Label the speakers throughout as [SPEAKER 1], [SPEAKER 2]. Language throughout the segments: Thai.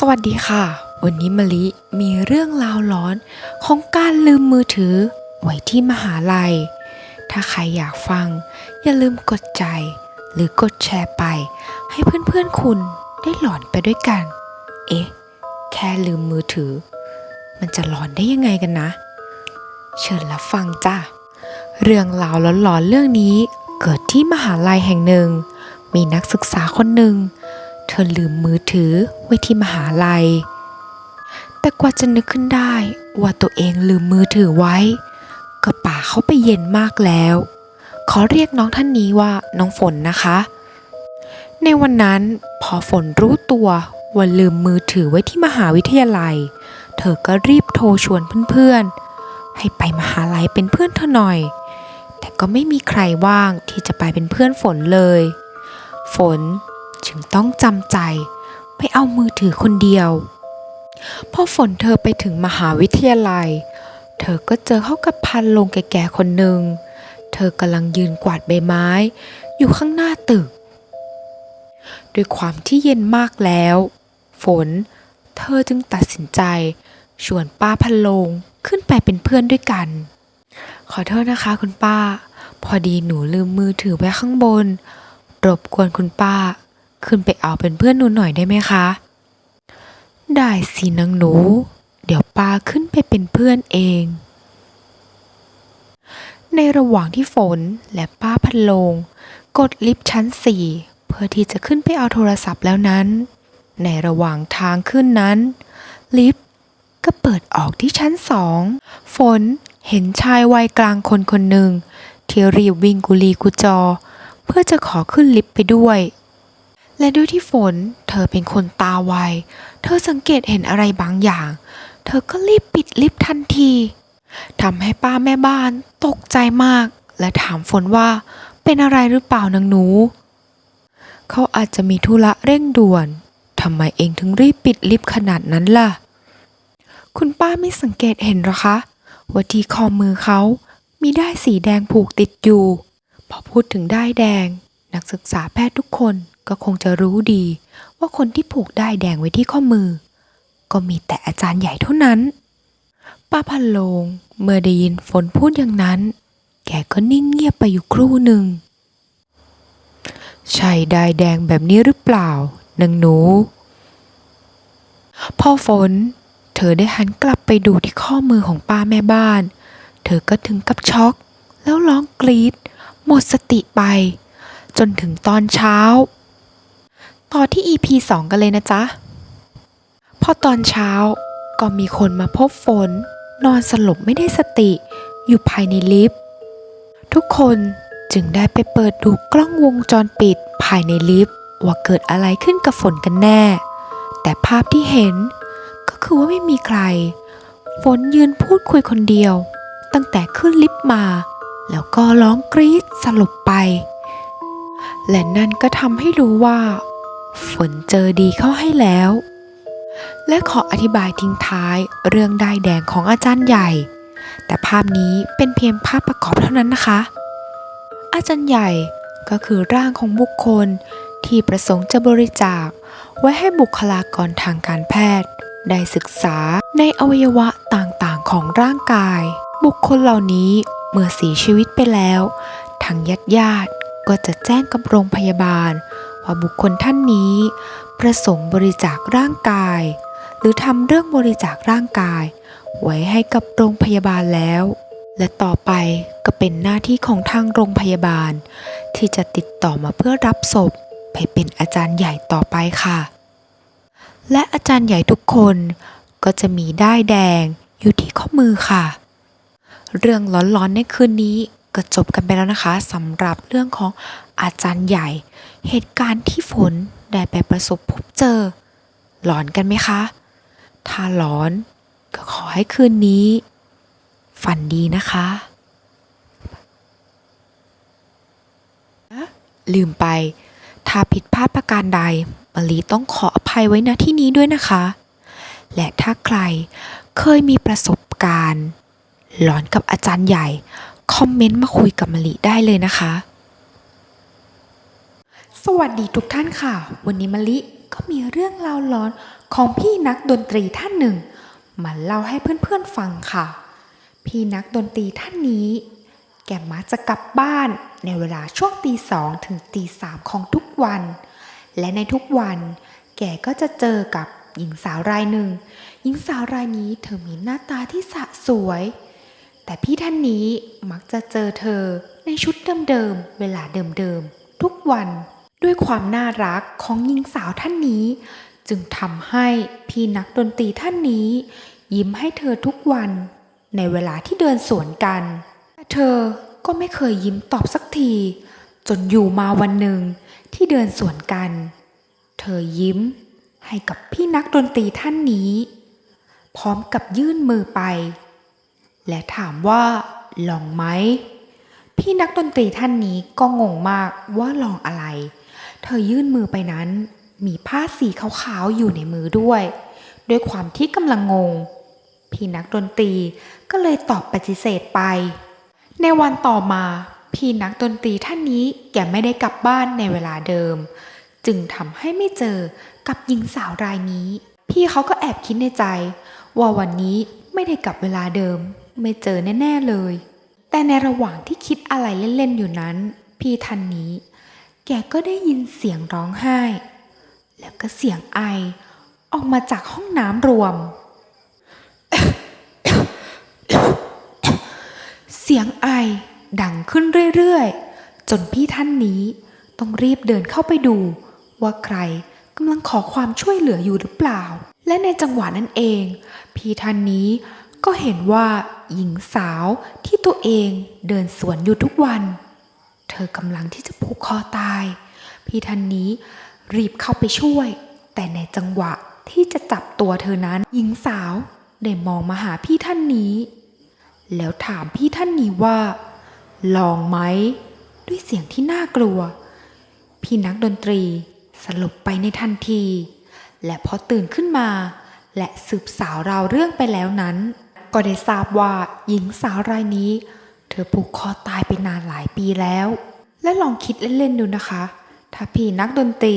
[SPEAKER 1] สวัสดีค่ะ วันนี้มะลิมีเรื่องราวร้อนของการลืมมือถือ ไว้ที่มหาลัย ถ้าใครอยากฟัง อย่าลืมกดใจ หรือกดแชร์ไป ให้เพื่อนๆคุณได้หลอนไปด้วยกัน เอ๊ะ แค่ลืมมือถือ มันจะหลอนได้ยังไงกันนะ เชิญรับฟังจ้าเรื่องราวหลอนๆเรื่องนี้เกิดที่มหาลัยแห่งหนึ่ง มีนักศึกษาคนหนึ่ง อลืมมือถือไว้ที่มหาลัย แต่กว่าจะนึกขึ้นได้ว่าตัวเองลืมมือถือไว้ ก็ป่าเขาไปเย็นมากแล้ว ขอเรียกน้องท่านนี้ว่าน้องฝนนะคะ ในวันนั้นพอฝนรู้ตัวว่าลืมมือถือไว้ที่มหาวิทยาลัย เธอก็รีบโทรชวนเพื่อนๆ ให้ไปมหาลัยเป็นเพื่อนเธอหน่อย แต่ก็ไม่มีใครว่างที่จะไปเป็นเพื่อนฝนเลย ฝน จึงต้องจำใจไปเอามือถือคนเดียว พอฝนเธอไปถึงมหาวิทยาลัย เธอก็เจอเข้ากับพันลงแก่ๆคนหนึ่ง เธอกำลังยืนกวาดใบไม้ อยู่ข้างหน้าตึก ด้วยความที่เย็นมากแล้ว ฝน เธอจึงตัดสินใจ ชวนป้าพันลงขึ้นไปเป็นเพื่อนด้วยกัน ขอโทษนะคะคุณป้า พอดีหนูลืมมือถือไว้ข้างบน รบกวนคุณป้า ขึ้นไปเอาเป็นเพื่อนหนูหน่อยได้ไหมคะ ได้สินางหนู เดี๋ยวป้าขึ้นไปเป็นเพื่อนเอง ในระหว่างที่ฝนและป้าพันลง กดลิฟต์ชั้นสี่เพื่อที่จะขึ้นไปเอาโทรศัพท์แล้วนั้น ในระหว่างทางขึ้นนั้น ลิฟต์ก็เปิดออกที่ชั้นสอง ฝนเห็นชายวัยกลางคนคนหนึ่งที่รีบวิ่งกุลีกุจอ เพื่อจะขอขึ้นลิฟต์ไปด้วย และด้วยที่ฝนเธอเป็นคนตาไว เธอสังเกตเห็นอะไรบางอย่าง เธอก็รีบปิดลิฟต์ทันทีทำให้ป้าแม่บ้านตกใจมาก และถามฝนว่าเป็นอะไรหรือเปล่านางหนู เขาอาจจะมีธุระเร่งด่วนทำไมเองถึงรีบปิดลิฟต์ขนาดนั้นล่ะ คุณป้าไม่สังเกตเห็นหรอคะว่าที่คอมือเขามีด้ายสีแดงผูกติดอยู่ พอพูดถึงด้ายแดง นักศึกษาแพทย์ทุกคน ก็คงจะรู้ดี ว่าคนที่ผูกได้แดงไว้ที่ข้อมือ ก็มีแต่อาจารย์ใหญ่เท่านั้น ป้าพันโลงเมื่อได้ยินฝนพูดอย่างนั้น แกก็นิ่งเงียบไปอยู่ครู่หนึ่งใช่ได้แดงแบบนี้หรือเปล่านางหนู พ่อฝน เธอได้หันกลับไปดูที่ข้อมือของป้าแม่บ้าน เธอก็ถึงกับช็อก แล้วร้องกรีดหมดสติไป จนถึงตอนเช้า ต่อที่ EP 2 กันเลยนะจ๊ะ พอตอนเช้าก็มีคนมาพบฝน นอนสลบไม่ได้สติ อยู่ภายในลิฟต์ทุกคนจึงได้ไปเปิดดูกล้องวงจรปิดภายในลิฟต์ว่าเกิดอะไรขึ้นกับฝนกันแน่ แต่ภาพที่เห็นก็คือว่าไม่มีใคร ฝนยืนพูดคุยคนเดียว ตั้งแต่ขึ้นลิฟต์มา แล้วก็ร้องกรี๊ดสลบไป และนั่นก็ทำให้รู้ว่า ฝนเจอดีเข้าให้แล้ว และขออธิบายทิ้งท้ายเรื่องได้แดงของอาจารย์ใหญ่ แต่ภาพนี้เป็นเพียงภาพประกอบเท่านั้นนะคะ อาจารย์ใหญ่ก็คือร่างของบุคคลที่ประสงค์จะบริจาค ไว้ให้บุคลากรทางการแพทย์ ได้ศึกษาในอวัยวะต่างๆของร่างกาย บุคคลเหล่านี้เมื่อเสียชีวิตไปแล้ว ทางญาติญาติๆก็จะแจ้งกับโรงพยาบาล ว่าบุคคลท่านนี้ ประสงค์บริจาคร่างกาย หรือทำเรื่องบริจาคร่างกาย ไว้ให้กับโรงพยาบาลแล้ว และต่อไปก็เป็นหน้าที่ของทางโรงพยาบาล ที่จะติดต่อมาเพื่อรับศพไปเป็นอาจารย์ใหญ่ต่อไปค่ะ และอาจารย์ใหญ่ทุกคนก็จะมีด้ายแดงอยู่ที่ข้อมือค่ะ เรื่องร้อนๆในคืนนี้ก็จบกันไปแล้วนะคะสำหรับเรื่องของอาจารย์ใหญ่ เหตุการณ์ที่ฝนได้ไปประสบพบเจอ หลอนกันไหมคะ ถ้าหลอนก็ขอให้คืนนี้ ฝันดีนะคะ ลืมไป ถ้าผิดพลาดประการใดมะลีต้องขออภัยไว้ณที่นี้ด้วยนะคะ และถ้าใครเคยมีประสบการณ์ หลอนกับอาจารย์ใหญ่ คอมเมนต์มาคุยกับมะลิได้เลยนะคะ สวัสดีทุกท่านค่ะ วันนี้มะลิก็มีเรื่องราวหลอนของพี่นักดนตรีท่านหนึ่ง มาเล่าให้เพื่อนๆฟังค่ะ พี่นักดนตรีท่านนี้ แกมักจะกลับบ้านในเวลาช่วงตีสองถึงตีสามของทุกวัน และในทุกวัน แกก็จะเจอกับหญิงสาวรายหนึ่ง หญิงสาวรายนี้เธอมีหน้าตาที่สะสวย แต่พี่ท่านนี้มักจะเจอเธอในชุดเดิมๆเวลาเดิมๆทุกวัน ด้วยความน่ารักของหญิงสาวท่านนี้ จึงทำให้พี่นักดนตรีท่านนี้ ยิ้มให้เธอทุกวัน ในเวลาที่เดินสวนกัน แต่เธอก็ไม่เคยยิ้มตอบสักที จนอยู่มาวันหนึ่งที่เดินสวนกัน เธอยิ้มให้กับพี่นักดนตรีท่านนี้ พร้อมกับยื่นมือไป และถามว่าลองไหมพี่นักดนตรีท่านนี้ก็งงมากว่าลองอะไร เธอยื่นมือไปนั้น มีผ้าสีขาวๆอยู่ในมือด้วย ด้วยความที่กำลังงง พี่นักดนตรีก็เลยตอบปฏิเสธไป ในวันต่อมาพี่นักดนตรีท่านนี้แกไม่ได้กลับบ้านในเวลาเดิม จึงทำให้ไม่เจอกับหญิงสาวรายนี้ พี่เขาก็แอบคิดในใจ ว่าวันนี้ไม่ได้กลับเวลาเดิม ไม่เจอแน่ ๆเลย แต่ในระหว่างที่คิดอะไรเล่น ๆ อยู่นั้น พี่ท่านนี้ แกก็ได้ยินเสียงร้องไห้ แล้วก็เสียงไอออกมาจากห้องน้ำรวม เสียงไอดังขึ้นเรื่อยๆ จนพี่ท่านนี้ต้องรีบเดินเข้าไปดู ว่าใครกำลังขอความช่วยเหลืออยู่หรือเปล่า และในจังหวะนั้นเอง พี่ท่านนี้ก็เห็นว่าหญิงสาวที่ตัวเองเดินสวนอยู่ทุกวัน เธอกำลังที่จะผูกคอตาย พี่ท่านนี้รีบเข้าไปช่วย แต่ในจังหวะที่จะจับตัวเธอนั้นหญิงสาวได้มองมาหาพี่ท่านนี้ แล้วถามพี่ท่านนี้ว่า ลองไหม ด้วยเสียงที่น่ากลัว พี่นักดนตรีสลบไปในทันที และพอตื่นขึ้นมา และสืบสาวราวเรื่องไปแล้วนั้น ก็ได้ทราบว่าหญิงสาวรายนี้ เธอผูกคอตายไปนานหลายปีแล้ว และลองคิดเล่นๆดูนะคะ ถ้าพี่นักดนตรี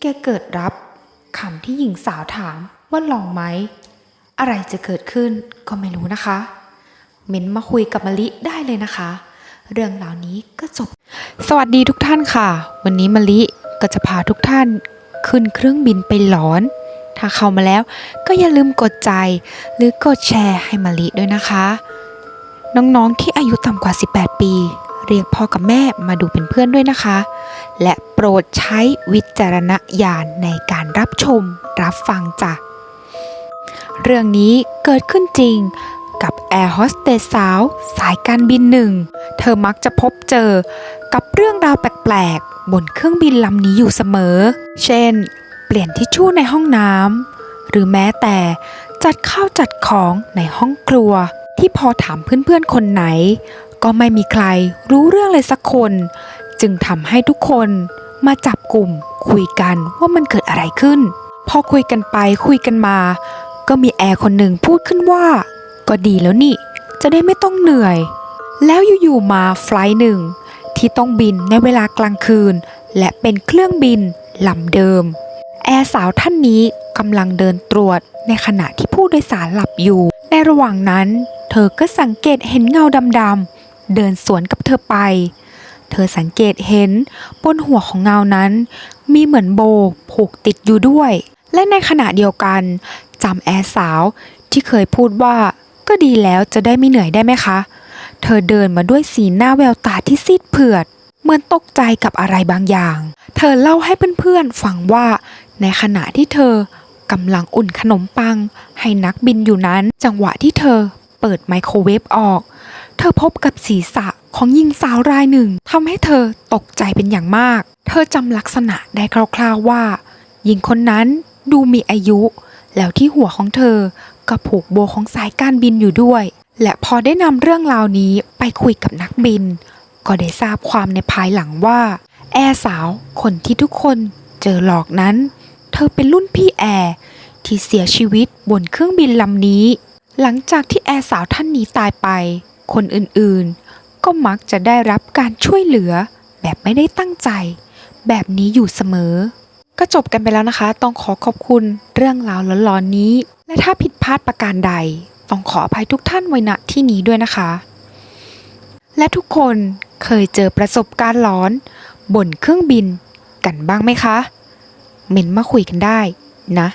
[SPEAKER 1] แกเกิดรับคำที่หญิงสาวถามว่าลองไหม อะไรจะเกิดขึ้นก็ไม่รู้นะคะ เม้นมาคุยกับมะลิได้เลยนะคะ เรื่องรานี้ก็จบ สวัสดีทุกท่านค่ะ วันนี้มะลิก็จะพาทุกท่านขึ้นเครื่องบินไปหลอน ถ้าเข้ามาแล้วก็อย่าลืมกดใจหรือกดแชร์ให้มะลิด้วยนะคะ น้องๆที่อายุต่ำกว่า 18 ปี เรียกพ่อกับแม่มาดูเป็นเพื่อนด้วยนะคะ และโปรดใช้วิจารณญาณในการรับชมรับฟังจ้ะ เรื่องนี้เกิดขึ้นจริงกับแอร์โฮสเตสสาว สายการบินหนึ่ง เธอมักจะพบเจอกับเรื่องราวแปลกๆ บนเครื่องบินลำนี้อยู่เสมอ เช่น เปลี่ยนทิชชู่ในห้องน้ำหรือแม้แต่จัดข้าวจัดของในห้องครัว ที่พอถามเพื่อนๆคนไหน ก็ไม่มีใครรู้เรื่องเลยสักคน จึงทำให้ทุกคนมาจับกลุ่มคุยกันว่ามันเกิดอะไรขึ้น พอคุยกันไปคุยกันมา ก็มีแอร์คนหนึ่งพูดขึ้นว่า ก็ดีแล้วนี่ จะได้ไม่ต้องเหนื่อย แล้วอยู่ๆมาไฟล์หนึ่งที่ต้องบินในเวลากลางคืน และเป็นเครื่องบินลำเดิม แอร์สาวท่านนี้กำลังเดินตรวจในขณะที่ผู้โดยสารหลับอยู่ ในระหว่างนั้น อก็สังเกตเห็นเงาดำๆเดินสวนกับเธอไป เธอสังเกตเห็นบนหัวของเงานั้น มีเหมือนโบผูกติดอยู่ด้วย และในขณะเดียวกันจำแอร์สาวที่เคยพูดว่าก็ดีแล้วจะได้ไม่เหนื่อยได้ไหมคะ เธอเดินมาด้วยสีหน้าแววตาที่ซีดเผือด เหมือนตกใจกับอะไรบางอย่าง เธอเล่าให้เพื่อนๆฟังว่าในขณะที่เธอกำลังอุ่นขนมปัง ให้นักบินอยู่นั้น จังหวะที่เธอเปิดไมโครเวฟออก เธอพบกับศีรษะของหญิงสาวรายหนึ่งทำให้เธอตกใจเป็นอย่างมาก เธอจำลักษณะได้คร่าวๆว่า หญิงคนนั้นดูมีอายุ แล้วที่หัวของเธอก็ผูกโบของสายการบินอยู่ด้วย และพอได้นำเรื่องราวนี้ไปคุยกับนักบิน ก็ได้ทราบความในภายหลังว่า แอร์สาวคนที่ทุกคนเจอหลอกนั้น เธอเป็นรุ่นพี่แอร์ที่เสียชีวิตบนเครื่องบินลำนี้ หลังจากที่แอร์สาวท่านนี้ตายไป คนอื่นๆ ก็มักจะได้รับการช่วยเหลือ แบบไม่ได้ตั้งใจ แบบนี้อยู่เสมอ ก็จบกันไปแล้วนะคะ ต้องขอขอบคุณเรื่องราวหลอนๆนี้ และถ้าผิดพลาดประการใด ต้องขออภัยทุกท่านไว้ณที่นี้ด้วยนะคะ และทุกคนเคยเจอประสบการณ์หลอน บนเครื่องบินกันบ้างไหมคะ เมนมาคุยกันได้นะ